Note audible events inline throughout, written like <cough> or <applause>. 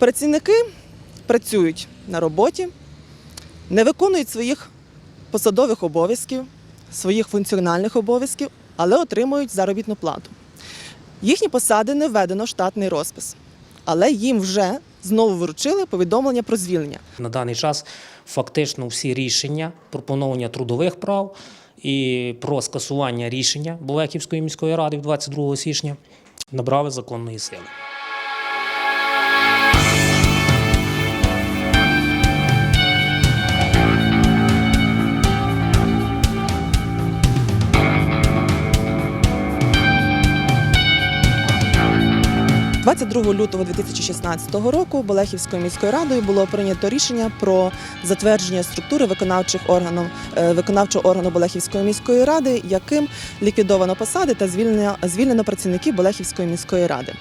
Працівники працюють на роботі, не виконують своїх посадових обов'язків, своїх функціональних обов'язків, але отримують заробітну плату. Їхні посади не введено в штатний розпис, але їм вже знову вручили повідомлення про звільнення. На даний час фактично всі рішення пропоновлення трудових прав і про скасування рішення Болехівської міської ради 22 січня набрали законної сили. – 22 лютого 2016 року Болехівською міською радою було прийнято рішення про затвердження структури виконавчих органів е, виконавчого органу Болехівської міської ради, яким ліквідовано посади та звільнено, звільнено працівників Болехівської міської ради.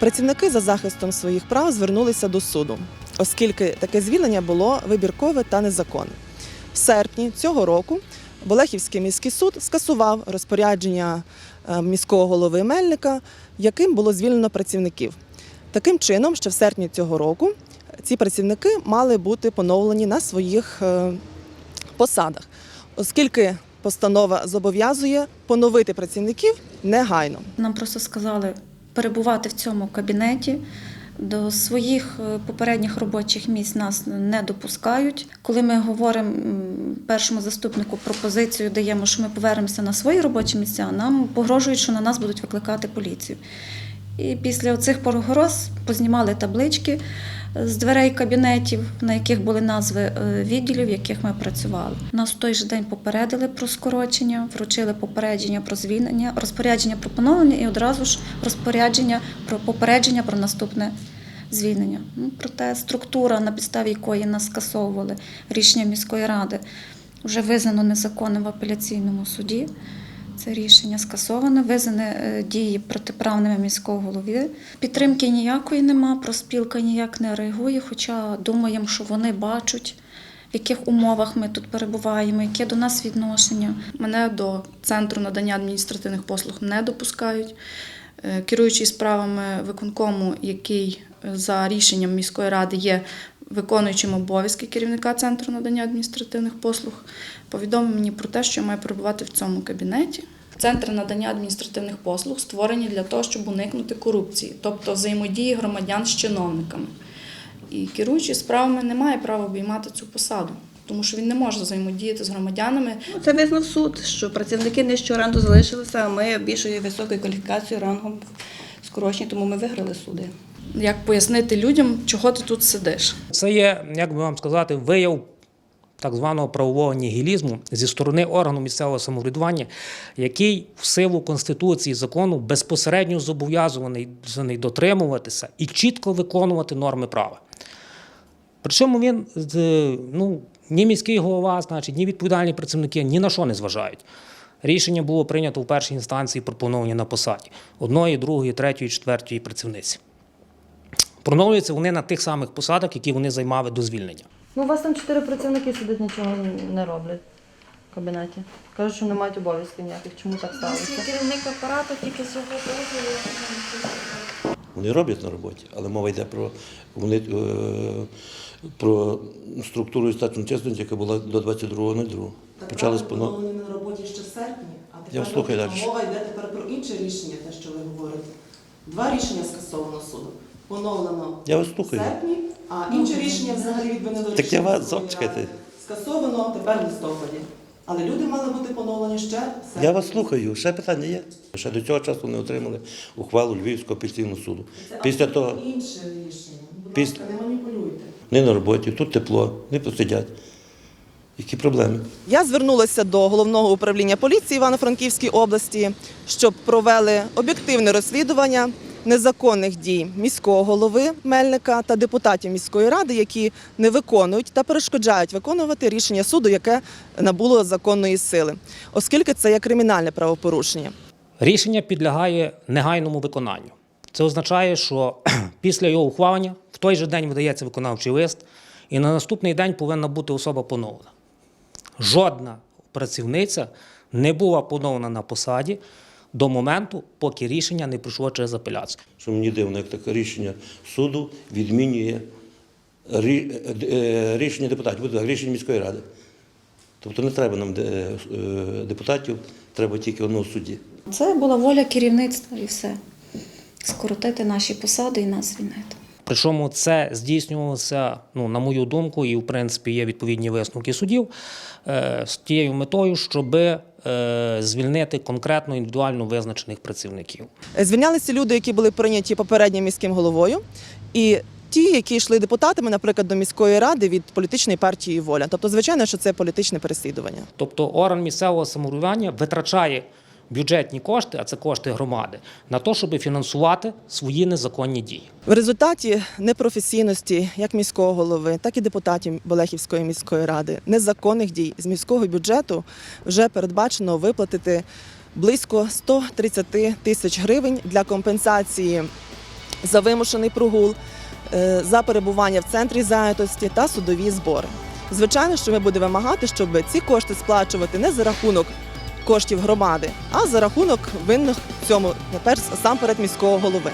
Працівники за захистом своїх прав звернулися до суду, оскільки таке звільнення було вибіркове та незаконне. В серпні цього року Болехівський міський суд скасував розпорядження е, міського голови Мельника, яким було звільнено працівників. Таким чином, ще в серпні цього року ці працівники мали бути поновлені на своїх е, посадах, оскільки постанова зобов'язує поновити працівників негайно. Нам просто сказали перебувати в цьому кабінеті. До своїх е, попередніх робочих місць нас не допускають. Коли ми говоримо першому заступнику пропозицію, даємо, що ми повернемося на свої робочі місця, нам погрожують, що на нас будуть викликати поліцію. І після цих погроз познімали таблички з дверей кабінетів, на яких були назви е, відділів, в яких ми працювали. Нас в той же день попередили про скорочення, вручили попередження про звільнення, розпорядження про поновлення і одразу ж розпорядження про попередження про наступне звільнення. Ну, проте структура, на підставі якої нас скасовували рішення міської ради, вже визнано незаконним в апеляційному суді. Це рішення скасоване, визнані е, дії протиправними міського голови. Підтримки ніякої нема, проспілка ніяк не реагує, хоча думаємо, що вони бачать, в яких умовах ми тут перебуваємо, яке до нас відношення. Мене до центру надання адміністративних послуг не допускають. Е, Керуючий справами виконкому, який е, за рішенням міської ради є виконуючим обов'язки керівника центру надання адміністративних послуг, повідомив мені про те, що я маю перебувати в цьому кабінеті. Центри надання адміністративних послуг створені для того, щоб уникнути корупції, тобто взаємодії громадян з чиновниками. І керуючий справами не має права обіймати цю посаду, тому що він не може взаємодіяти з громадянами Ну, Це визнав суд, що працівники нижчого ранду залишилися, а ми більшою високою кваліфікацією рангом скорочені, тому ми виграли суди. Як пояснити людям, чого ти тут сидиш? Це є, як би вам сказати, вияв так званого правового нігілізму зі сторони органу місцевого самоврядування, який в силу Конституції закону безпосередньо зобов'язаний дотримуватися і чітко виконувати норми права. Причому він ну, ні міський голова, значить, ні відповідальні працівники ні на що не зважають. Рішення було прийнято в першій інстанції про поновлення на посаді одної, другої, третьої, четвертої працівниці. Проновлюються вони на тих самих посадах, які вони займали до звільнення. Ну, у вас там чотири працівники сидять, нічого не роблять в кабінеті. Кажуть, що не мають обов'язків ніяких. Чому так сталося? Керівник апарату тільки з дозволу. Вони роблять на роботі, але мова йде про, вони, е, про структуру і статну чесність, яка була до 22.02. Почали поно... поновлені на роботі ще в серпні, а Я слухаю мова йде тепер про інше рішення, те, що ви говорите. Два рішення скасовано суду. Поновлено Я вас в слухаю. серпні, а інше рішення взагалі відмінило Так я вас зачекайте. Скасовано тепер в листопаді. Але люди мали бути поновлені ще серпні. Я вас слухаю. Ще питання є. Ще до цього часу не отримали ухвалу Львівського апеляційного суду. Це Після того інше рішення. Будь ласка, не маніпулюйте. вони на роботі, тут тепло, не посидять. Які проблеми? Я звернулася до головного управління поліції Івано-Франківської області, щоб провели об'єктивне розслідування незаконних дій міського голови Мельника та депутатів міської ради, які не виконують та перешкоджають виконувати рішення суду, яке набуло законної сили, оскільки це є кримінальне правопорушення. Рішення підлягає негайному виконанню. Це означає, що <clears throat> після його ухвалення в той же день видається виконавчий лист, і на наступний день повинна бути особа поновлена. Жодна працівниця не була поновлена на посаді до моменту, поки рішення не пройшло через апеляцію. Що мені дивно, як таке рішення суду відмінює е, рішення депутатів, буде рішення міської ради. Тобто не треба нам е, депутатів, треба тільки одного судді. Це була воля керівництва і все. Скоротити наші посади і нас звільнити. Причому це здійснювалося, ну, на мою думку, і в принципі є відповідні висновки судів е, з тією метою, щоб е, звільнити конкретно індивідуально визначених працівників. Звільнялися люди, які були прийняті попереднім міським головою, і ті, які йшли депутатами, наприклад, до міської ради від політичної партії Воля. Тобто, звичайно, що це політичне переслідування. Тобто орган місцевого самоврядування витрачає бюджетні кошти, а це кошти громади, на те, щоб фінансувати свої незаконні дії. В результаті непрофесійності як міського голови, так і депутатів Болехівської міської ради, незаконних дій з міського бюджету вже передбачено виплатити близько 130 тисяч гривень для компенсації за вимушений прогул, е, за перебування в центрі зайнятості та судові збори. Звичайно, що ми будемо вимагати, щоб ці кошти сплачувати не за рахунок коштів громади, а за рахунок винних в цьому, перед міського голови.